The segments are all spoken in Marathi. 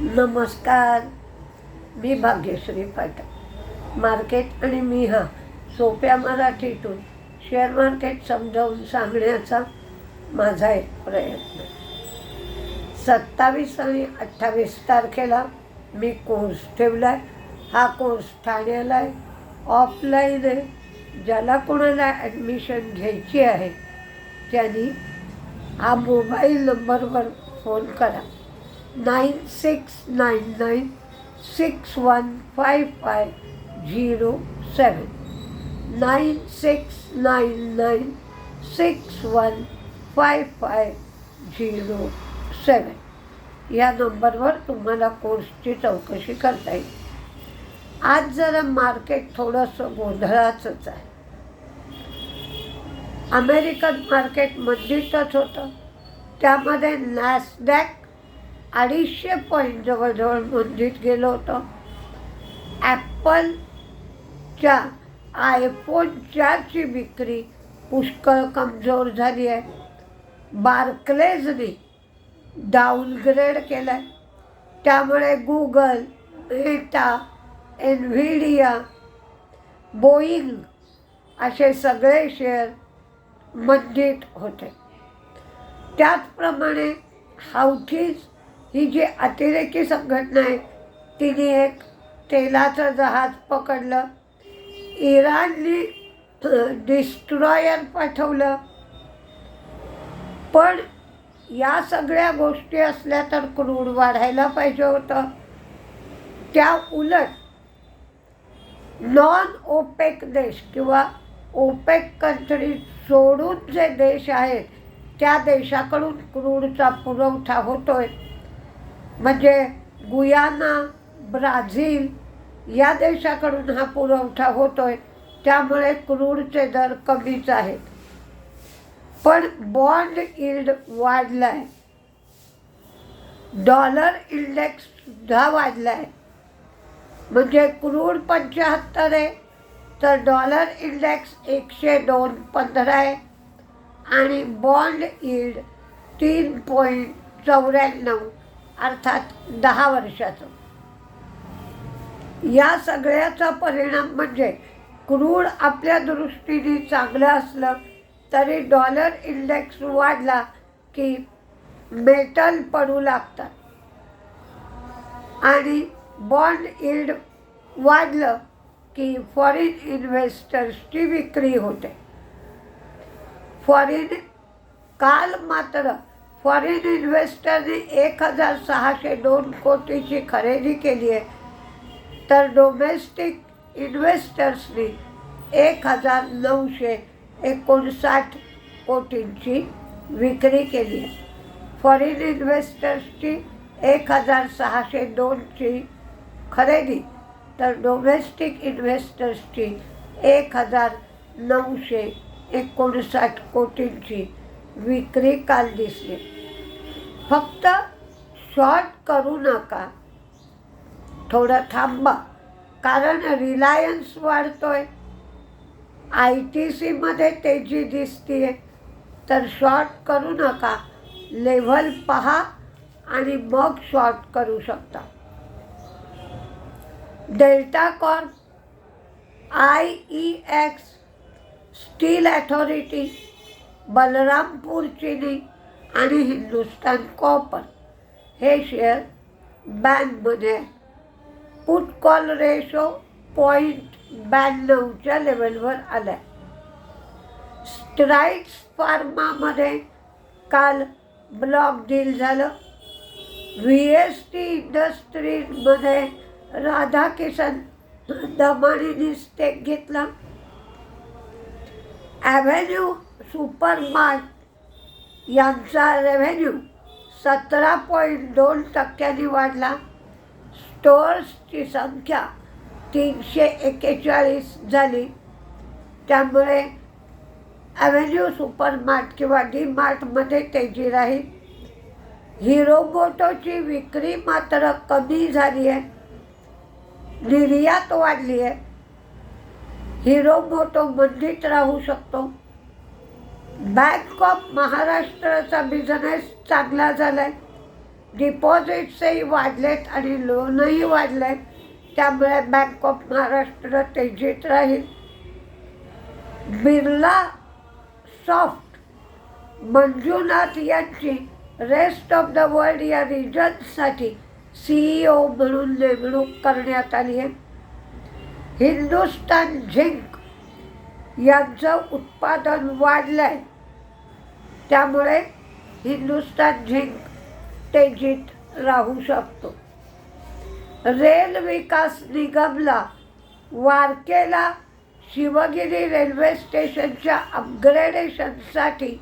नमस्कार. मी भाग्यश्री पाठक. मार्केट आणि मी हा सोप्या मराठीतून शेअर मार्केट समजावून सांगण्याचा माझा एक प्रयत्न. सत्तावीस आणि अठ्ठावीस तारखेला मी कोर्स ठेवला आहे हा कोर्स ठाण्याला आहे ऑफलाईन आहे. ज्याला कोणाला ॲडमिशन घ्यायची आहे त्यांनी हा मोबाईल नंबरवर फोन करा. Nine six nine nine six one five five zero seven. Nine six nine nine six one five five zero seven. या नंबरवर तुम्हाला कोर्सची चौकशी करता येईल. आज जरा मार्केट थोडंसं गोंधळाचंच आहे. अमेरिकन मार्केट मंदीतच होतं. त्यामध्ये नॅसडॅक अडीचशे पॉईंट जवळजवळ मंदीत गेलं होतं. ॲपलच्या आयफोनच्याची विक्री पुष्कळ कमजोर झाली आहे. बार्कलेजनी डाऊनग्रेड केलं आहे त्यामुळे गुगल मेटा एनव्हिडिया बोईंग असे सगळे शेअर मंदित होते. त्याचप्रमाणे हाऊथीज ही जी अतिरेकी संघटना आहे तिने एक तेलाचं जहाज पकडलं. इराणनी डिस्ट्रॉयर पाठवलं. पण या सगळ्या गोष्टी असल्या तर क्रूड वाढायला पाहिजे होतं. त्या उलट नॉन ओपेक देश किंवा ओपेक कंट्री सोडून जे देश आहेत त्या देशाकडून क्रूडचा पुरवठा होतोय. म्हणजे गुयाना ब्राझील या देशाकडून हा पुरवठा होतोय. त्यामुळे क्रूडचे दर कमीच आहेत. पण बॉन्ड इल्ड वाढला आहे डॉलर इंडेक्स सुद्धा वाढला आहे म्हणजे क्रूड पंच्याहत्तर आहे तर डॉलर इंडेक्स एकशे दोन पंधरा आहे आणि बॉन्ड इल्ड तीन पॉईंट चौऱ्याण्णव. अर्थात दहा वर्षाचं. या सगळ्याचा परिणाम म्हणजे क्रूड आपल्या दृष्टीने चांगलं असलं तरी डॉलर इंडेक्स वाढला की मेटल पडू लागतात. आणि बॉन्ड इल्ड वाढलं की फॉरेन इन्व्हेस्टर्सची विक्री होते. फॉरेन काल मात्र फॉरेन इन्व्हेस्टरने एक हजार सहाशे दोन कोटीची खरेदी केली आहे. तर डोमेस्टिक इन्व्हेस्टर्सनी एक हजार नऊशे एकोणसाठ कोटींची विक्री केली आहे. फॉरेन इन्व्हेस्टर्सची एक हजार सहाशे दोनची खरेदी तर डोमेस्टिक इन्व्हेस्टर्सची एक हजार नऊशे एकोणसाठ कोटींची विक्री काल दिसली. फक्त शॉर्ट करू नका. थोडं थांबा कारण रिलायन्स वाढतोय. आय टी सीमध्ये तेजी दिसतीये तर शॉर्ट करू नका. लेव्हल पहा आणि मग शॉर्ट करू शकता. Delta Corp I E X Steel Authority Balrampur Chini आणि हिंदुस्तान कॉपर. हे शेअर बँकमध्ये पुट कॉल रेशो पॉईंट ब्याण्णवच्या लेवलवर आला आहे स्ट्राईट्स फार्मामध्ये काल ब्लॉक डील झालं. व्ही एस टी इंडस्ट्रीजमध्ये राधाकिशन दमानीने स्टेक घेतला. ॲव्हेन्यू सुपरमार्ट यांचा रेव्हेन्यू सतरा पॉईंट दोन टक्क्यांनी वाढला. स्टोअर्सची संख्या तीनशे एक्केचाळीस झाली. त्यामुळे ॲव्हेन्यू सुपरमार्ट किंवा डी मार्टमध्ये तेजी राहील. हिरो मोटोची विक्री मात्र कमी झाली आहे. निर्यात वाढली आहे. हिरो मोटो मंदीत राहू शकतो. बँक ऑफ महाराष्ट्राचा बिझनेस चांगला झाला आहे डिपॉझिट्सही वाढलेत आणि लोनही वाढले त्यामुळे बँक ऑफ महाराष्ट्र तेजीत राहील. बिर्ला सॉफ्ट मंजुनाथ यांची रेस्ट ऑफ द वर्ल्ड या रिजनसाठी सीईओ म्हणून नेमणूक करण्यात आली आहे. हिंदुस्तान झिंक यांचं उत्पादन वाढलं आहे त्यामुळे हिंदुस्तान झिंक तेजीत राहू शकतो. रेल विकास निगमला वारकेला शिवगिरी रेल्वे स्टेशनच्या अपग्रेडेशनसाठी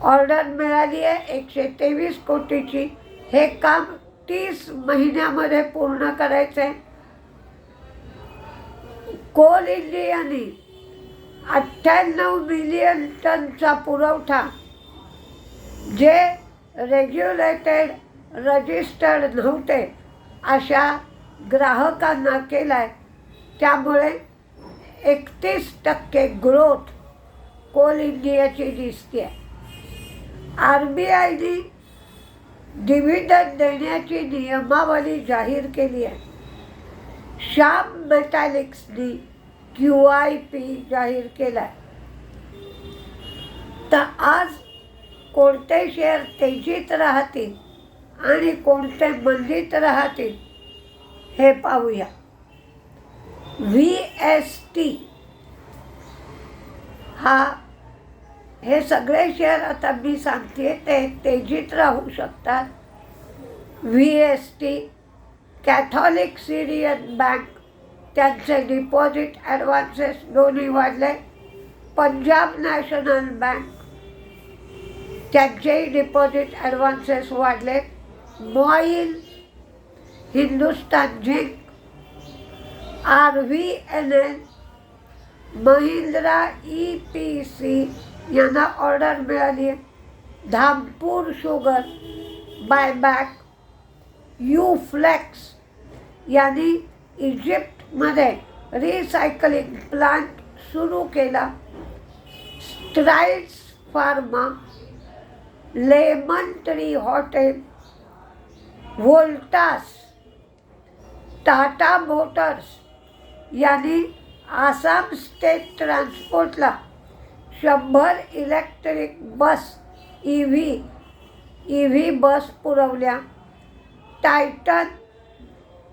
ऑर्डर मिळाली आहे एकशे तेवीस कोटीची. हे काम तीस महिन्यामध्ये पूर्ण करायचं आहे कोल इंडियाने अठ्ठ्याण्णव मिलियन टनचा पुरवठा जे रेग्युलेटेड रजिस्टर्ड नव्हते अशा ग्राहकांना केला आहे त्यामुळे एकतीस टक्के ग्रोथ कोल इंडियाची दिसते आहे आर बी आयने डिव्हिडंड देण्याची नियमावली जाहीर केली आहे श्याम मेटॅलिक्सनी क्यू आय पी जाहीर केला आहे तर आज कोणते शेअर तेजीत राहतील आणि कोणते मंदीत राहतील हे पाहूया. व्ही एस टी हा हे सगळे शेअर आता मी सांगते ते तेजीत राहू शकतात. V S T Catholic Syrian Bank त्यांचे डिपॉझिट ॲडव्हान्सेस दोन्ही वाढले. पंजाब नॅशनल बँक त्यांचेही डिपॉझिट ॲडव्हान्सेस वाढले. MOIL Hindustan Zinc R V N N Mahindra E P C यांना ऑर्डर मिळाली. आहे Dhampur Sugar buyback U Flex यांनी इजिप्त मध्ये रिसायकलिंग प्लांट सुरू केला. Strides Pharma Lemon Tree Hotel Voltas Tata Motors यांनी आसाम स्टेट ट्रान्सपोर्टला शंभर electric bus E V E V bus पुरवल्या. Titan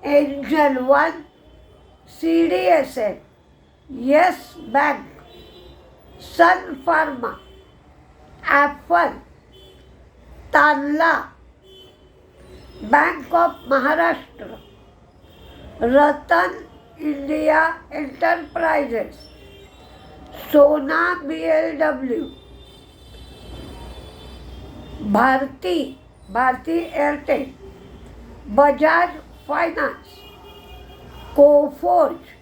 Angel One C D S L Yes Bank Sun Pharma Apple Tanla Bank of Maharashtra Ratan India Enterprises Sona B L W Bharti Bharti Airtel Bajaj Finance Coforge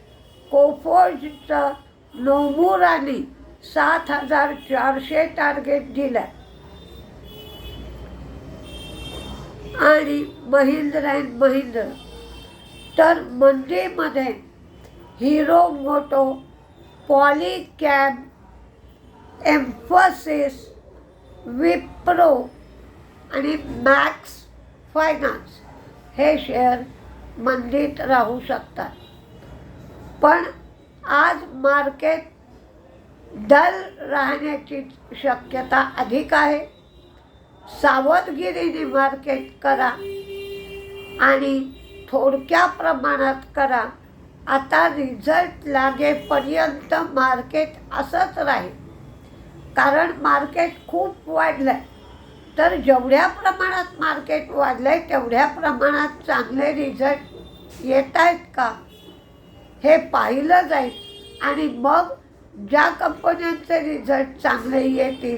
कोफोर्जचं नोमुराने सात हजार चारशे टार्गेट दिलं आणि महिंद्र अँड महिंद्र. तर मंडीमध्ये Hero Moto Polycab Mphasis Wipro आणि मॅक्स फायनान्स हे शेअर मंदीत राहू शकतात. पण आज मार्केट डल राहण्याची शक्यता अधिक आहे. सावधगिरीने मार्केट करा आणि थोडक्या प्रमाणात करा. आता रिझल्ट लागेपर्यंत मार्केट असंच राहील. कारण मार्केट खूप वाढलं आहे तर जेवढ्या प्रमाणात मार्केट वाढलं आहे तेवढ्या प्रमाणात चांगले रिझल्ट येत आहेत का? हे पाहिलं जाईल आणि मग ज्या कंपन्यांचे रिझल्ट चांगले येतील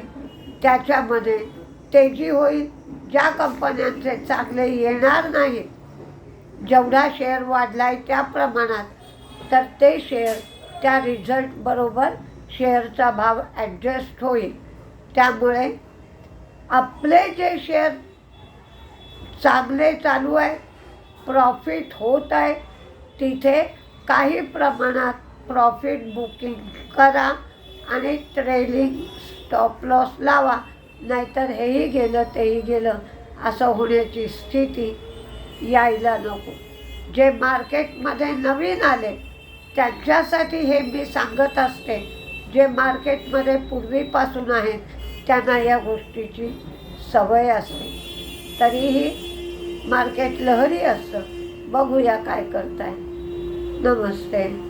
त्याच्यामध्ये तेजी होईल. ज्या कंपन्यांचे चांगले येणार नाहीत जेवढा शेअर वाढला आहे त्या प्रमाणात तर ते शेअर त्या रिझल्टबरोबर शेअरचा भाव ॲडजस्ट होईल. त्यामुळे आपले जे शेअर चांगले चालू आहे प्रॉफिट होत आहे तिथे काही प्रमाणात प्रॉफिट बुकिंग करा आणि ट्रेलिंग स्टॉप लॉस लावा नाहीतर हेही गेलं तेही गेलं असं होण्याची स्थिती यायला नको. जे मार्केटमध्ये नवीन आले त्यांच्यासाठी हे मी सांगत असते जे मार्केटमध्ये पूर्वीपासून आहेत त्यांना या गोष्टीची सवय असते. तरीही मार्केट लहरी असतं. बघूया काय करताय. नमस्ते.